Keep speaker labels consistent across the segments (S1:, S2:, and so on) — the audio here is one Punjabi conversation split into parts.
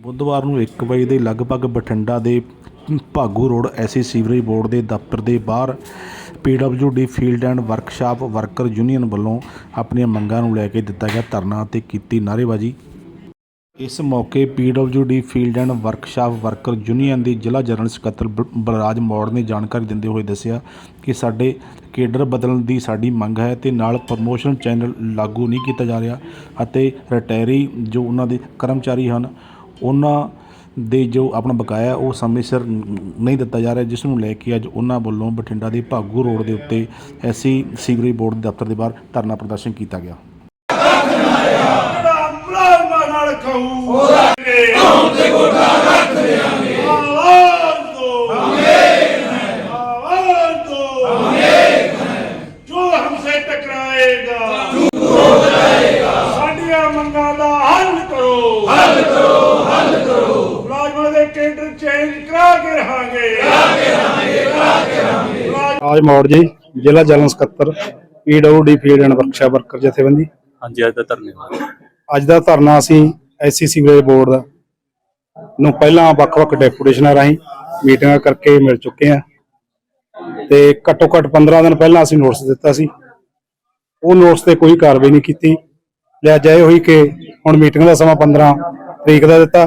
S1: ਬੁੱਧਵਾਰ ਨੂੰ 1 ਵਜੇ ਦੇ ਲਗਭਗ ਬਠਿੰਡਾ ਦੇ ਭਾਗੂ ਰੋਡ ਐਸੀ ਸੀਵਰੇਜ ਬੋਰਡ ਦੇ ਦਫ਼ਤਰ ਦੇ ਬਾਹਰ PWD field and workshop worker union ਵੱਲੋਂ ਆਪਣੀਆਂ ਮੰਗਾਂ ਨੂੰ ਲੈ ਕੇ ਦਿੱਤਾ ਗਿਆ ਧਰਨਾ ਅਤੇ ਕੀਤੀ ਨਾਅਰੇਬਾਜ਼ੀ। ਇਸ ਮੌਕੇ PWD field and workshop worker union ਦੀ ਜ਼ਿਲ੍ਹਾ ਜਨਰਲ ਸਕੱਤਰ ਬ- ਬਲਰਾਜ ਮੌੜ ਨੇ ਜਾਣਕਾਰੀ ਦਿੰਦੇ ਹੋਏ ਦੱਸਿਆ ਕਿ ਸਾਡੇ ਕੇਡਰ ਬਦਲਣ ਦੀ ਸਾਡੀ ਮੰਗ ਹੈ ਤੇ ਨਾਲ ਪ੍ਰਮੋਸ਼ਨ ਚੈਨਲ ਲਾਗੂ ਨਹੀਂ ਕੀਤਾ ਜਾ ਰਿਹਾ ਅਤੇ ਰਿਟਾਇਰੀ ਜੋ ਉਹਨਾਂ ਦੇ ਕਰਮਚਾਰੀ ਹਨ ਉਹਨਾਂ ਦੇ ਜੋ ਆਪਣਾ ਬਕਾਇਆ ਉਹ ਸਮੇਂ ਸਿਰ ਨਹੀਂ ਦਿੱਤਾ ਜਾ ਰਿਹਾ, ਜਿਸ ਨੂੰ ਲੈ ਕੇ ਅੱਜ ਉਹਨਾਂ ਵੱਲੋਂ ਬਠਿੰਡਾ ਦੇ ਭਾਗੂ ਰੋਡ ਦੇ ਉੱਤੇ ਐਸੀ ਸੀਵਰੇਜ ਬੋਰਡ ਦੇ ਦਫ਼ਤਰ ਦੇ ਬਾਹਰ ਧਰਨਾ ਪ੍ਰਦਰਸ਼ਨ ਕੀਤਾ ਗਿਆ।
S2: ਜਿਹੜਾ ਮੁਲਾਜ਼ਮਾਂ ਨਾਲ ਖਾਊ ਉਹਦਾ ਕੌਣ ਤੇ ਗੋਡਾ ਰੱਖ ਦੇਾਂਗੇ ਆਵਾਜ਼ ਦੋ ਆਵਾਜ਼ ਦੋ ਜੋ ਹਮਸੇ ਟਕਰਾਏਗਾ ਚੁੱਪ ਹੋ ਜਾਏਗਾ ਸਾਡੀਆਂ ਮੰਗਾਂ ਦਾ ਹੱਲ ਕਰੋ ਹੱਲ ਕਰੋ ਹੱਲ ਕਰੋ ਮੁਲਾਜ਼ਮਾਂ ਦੇ ਕੇਂਦਰ ਚੇਂਜ ਕਰਾ ਕੇ ਰਹਾਂਗੇ। ਕਰਾ ਕੇ ਰਹਾਂਗੇ ਕਰਾ ਕੇ ਰਹਾਂਗੇ।
S3: ਰਾਜ ਮੌੜ ਜੀ ਜ਼ਿਲ੍ਹਾ ਜਨਰਲ ਸਕੱਤਰ PWD field and workshop worker ਜਥੇਬੰਦੀ।
S4: ਹਾਂਜੀ ਅੱਜ ਦਾ ਧੰਨਵਾਦ
S3: ਅੱਜ ਦਾ ਧਰਨਾ ਅਸੀਂ ਐਸਸੀ ਸੀਵਰੇਜ ਬੋਰਡ ਦਾ ਨੂੰ ਪਹਿਲਾਂ ਵੱਖ-ਵੱਖ ਡੈਪੂਟੇਸ਼ਨਾਂ ਰਾਹੀਂ ਮੀਟਿੰਗਾਂ ਕਰਕੇ ਮਿਲ ਚੁੱਕੇ ਹਾਂ। ਤੇ ਘੱਟੋ ਘੱਟ 15 ਦਿਨ ਪਹਿਲਾਂ ਅਸੀਂ ਨੋਟਿਸ ਦਿੱਤਾ ਸੀ। ਉਹ ਨੋਟਿਸ ਤੇ ਕੋਈ ਕਾਰਵਾਈ ਨਹੀਂ ਕੀਤੀ। ਲਿਆ ਜਾਏ ਹੋਈ ਕਿ ਹੁਣ ਮੀਟਿੰਗ ਦਾ ਸਮਾਂ 15 ਤਰੀਕ ਦਾ ਦਿੱਤਾ।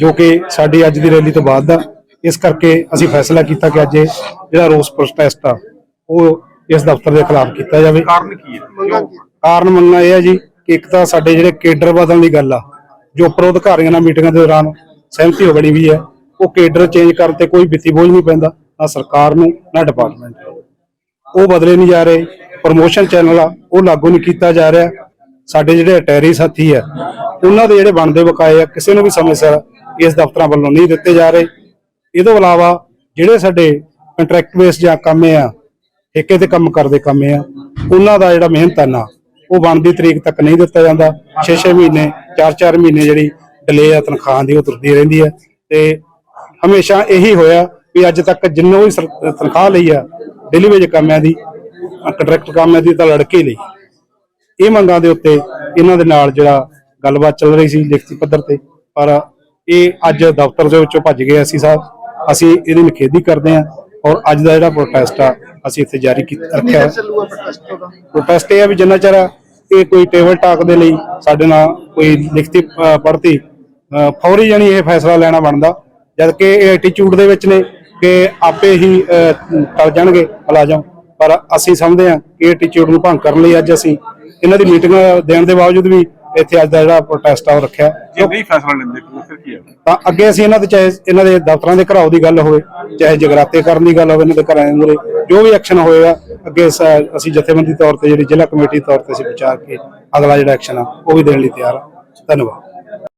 S3: ਜੋ ਕਿ ਸਾਡੀ ਅੱਜ ਦੀ ਰੈਲੀ ਤੋਂ ਬਾਅਦ ਦਾ। ਇਸ ਕਰਕੇ ਅਸੀਂ ਫੈਸਲਾ ਕੀਤਾ ਕਿ ਅੱਜ ਇਹ ਜਿਹੜਾ ਰੋਸ ਪ੍ਰੋਟੈਸਟ ਆ ਉਹ ਇਸ ਦਫ਼ਤਰ ਦੇ ਖਿਲਾਫ ਕੀਤਾ ਜਾਵੇ।
S4: ਕਾਰਨ ਕੀ ਹੈ?
S3: ਕਾਰਨ ਮੰਨਣਾ ਇਹ ਹੈ ਜੀ ਕਿ ਇੱਕ ਤਾਂ ਸਾਡੇ ਜਿਹੜੇ ਕੇਡਰ ਬਦਲਣ ਦੀ ਗੱਲ ਆ ਜੋ ਉੱਪਰੋਂ ਅਧਿਕਾਰੀਆਂ ਨਾਲ ਮੀਟਿੰਗਾਂ ਦੇ ਦੌਰਾਨ ਸਹਿਮਤੀ ਹੋ ਬਣੀ ਵੀ ਹੈ ਉਹ ਕੇਡਰ ਚੇਂਜ ਕਰਨ ਤੇ ਕੋਈ ਵਿੱਤੀ ਬੋਝ ਨਹੀਂ ਪੈਂਦਾ ਨਾ ਸਰਕਾਰ ਨੂੰ ਨਾ ਡਿਪਾਰਟਮੈਂਟ ਨੂੰ। ਉਹ ਬਦਲੇ ਨਹੀਂ ਜਾ ਰਹੇ ਪ੍ਰੋਮੋਸ਼ਨ ਚੈਨਲ ਆ ਉਹ ਲਾਗੂ ਨਹੀਂ ਕੀਤਾ ਜਾ ਰਿਹਾ। ਸਾਡੇ ਜਿਹੜੇ ਅਟੈਰੀ ਸਾਥੀ ਆ ਉਹਨਾਂ ਦੇ ਜਿਹੜੇ ਬਣਦੇ ਬਕਾਏ ਆ ਕਿਸੇ ਨੂੰ ਵੀ ਸਮੇਂ ਸਿਰ ਇਸ ਦਫ਼ਤਰਾਂ ਵੱਲੋਂ ਨਹੀਂ ਦਿੱਤੇ ਜਾ ਰਹੇ। ਇਹ ਤੋਂ ਇਲਾਵਾ ਜਿਹੜੇ ਸਾਡੇ ਕੰਟਰੈਕਟ ਬੇਸ ਜਾਂ ਕੰਮੇ ਆ, ਠੇਕੇ ਤੇ ਕੰਮ ਕਰਦੇ ਕੰਮੇ ਆ, ਉਹਨਾਂ ਦਾ ਜਿਹੜਾ ਮਿਹਨਤਾਨਾ ਉਹ ਬਣਦੀ ਤਰੀਕ ਤੱਕ ਨਹੀਂ ਦਿੱਤਾ ਜਾਂਦਾ। 6-6 ਮਹੀਨੇ 4-4 ਮਹੀਨੇ ਜਿਹੜੀ ਡਿਲੇ ਆ, ਤਨਖਾਹ ਦੀ ਉਹ ਤੁਰਦੀ ਰਹਿੰਦੀ ਹੈ ਤੇ ਹਮੇਸ਼ਾ ਇਹੀ ਹੋਇਆ ਵੀ ਅੱਜ ਤੱਕ ਜਿੰਨੋਂ ਵੀ ਤਨਖਾਹ ਲਈ ਆ ਡੇਲੀ ਵੇਜ ਕੰਮਿਆਂ ਦੀ ਕੰਟਰੈਕਟ ਕੰਮਿਆਂ ਦੀ ਤਾਂ ਲੜਕੇ ਲਈ। ਇਹ ਮੰਗਾਂ ਦੇ ਉੱਤੇ ਇਹਨਾਂ ਦੇ ਨਾਲ ਜਿਹੜਾ ਗੱਲਬਾਤ ਚੱਲ ਰਹੀ ਸੀ ਲਿਖਤੀ ਪੱਧਰ ਤੇ, ਪਰ ਇਹ ਅੱਜ ਦਫ਼ਤਰ ਦੇ ਵਿੱਚੋਂ ਭੱਜ ਗਏ ਅਸੀਂ ਸਾਹਿਬ ਅਸੀਂ ਇਹਦੀ ਨਿਖੇਧੀ ਕਰਦੇ ਹਾਂ ਔਰ ਅੱਜ ਦਾ ਜਿਹੜਾ ਪ੍ਰੋਟੈਸਟ ਆ ਅਸੀਂ ਇੱਥੇ ਜਾਰੀ ਕੀਤਾ ਰੱਖਿਆ। ਪ੍ਰੋਟੈਸਟ ਇਹ ਆ ਵੀ ਜਿੰਨਾ ਚਿਰ ਇਹ ਕੋਈ ਟੇਬਲ ਟਾਕ ਦੇ ਲਈ ਸਾਡੇ ਨਾਲ ਕੋਈ ਲਿਖਤੀ ਅ, ਫੌਰੀ ਜਾਨੀ ਇਹ ਫੈਸਲਾ ਲੈਣਾ ਬਣਦਾ ਜਦ ਕਿ ਇਹ ਐਟੀਟਿਊਡ ਦੇ ਵਿੱਚ ਨੇ ਕਿ ਆਪੇ ਹੀ ਟਲ ਜਾਣਗੇ ਮੁਲਾਜ਼ਮ। ਪਰ ਅਸੀਂ ਸਮਝਦੇ ਹਾਂ ਕਿ ਐਟੀਟਿਊਡ ਨੂੰ ਭੰਗ ਕਰਨ ਲਈ ਅੱਜ ਅਸੀਂ ਇਹਨਾਂ ਦੀ ਮੀਟਿੰਗ ਦੇਣ ਦੇ ਬਾਵਜੂਦ ਵੀ ਇੱਥੇ ਅੱਜ ਦਾ ਜਿਹੜਾ ਪ੍ਰੋਟੈਸਟ ਆ ਉਹ ਰੱਖਿਆ।
S4: ਜੇ ਨਹੀਂ ਫੈਸਲਾ ਲੈਂਦੇ ਫਿਰ ਕੀ ਹੈ
S3: ਤਾਂ ਅੱਗੇ ਅਸੀਂ ਇਹਨਾਂ ਦੇ ਚਾਹੇ ਇਹਨਾਂ ਦੇ ਦਫ਼ਤਰਾਂ ਦੇ ਘਰਾਓ ਦੀ ਗੱਲ ਹੋਵੇ ਚਾਹੇ ਜਗਰਾਤੇ ਕਰਨ ਦੀ ਗੱਲ ਹੋਵੇ ਇਹਨਾਂ ਦੇ ਘਰਾਂ ਦੇ ਮੂਹਰੇ ਜੋ ਵੀ ਐਕਸ਼ਨ ਹੋਏਗਾ ਅੱਗੇ ਅਸੀਂ ਜਥੇਬੰਦੀ ਤੌਰ ਤੇ ਜਿਹੜੀ ਜ਼ਿਲ੍ਹਾ ਕਮੇਟੀ ਤੌਰ ਤੇ ਅਸੀਂ ਵਿਚਾਰ ਕੇ ਅਗਲਾ ਜਿਹੜਾ ਐਕਸ਼ਨ ਆ ਉਹ ਵੀ ਦੇਣ ਲਈ ਤਿਆਰ ਆ। ਧੰਨਵਾਦ।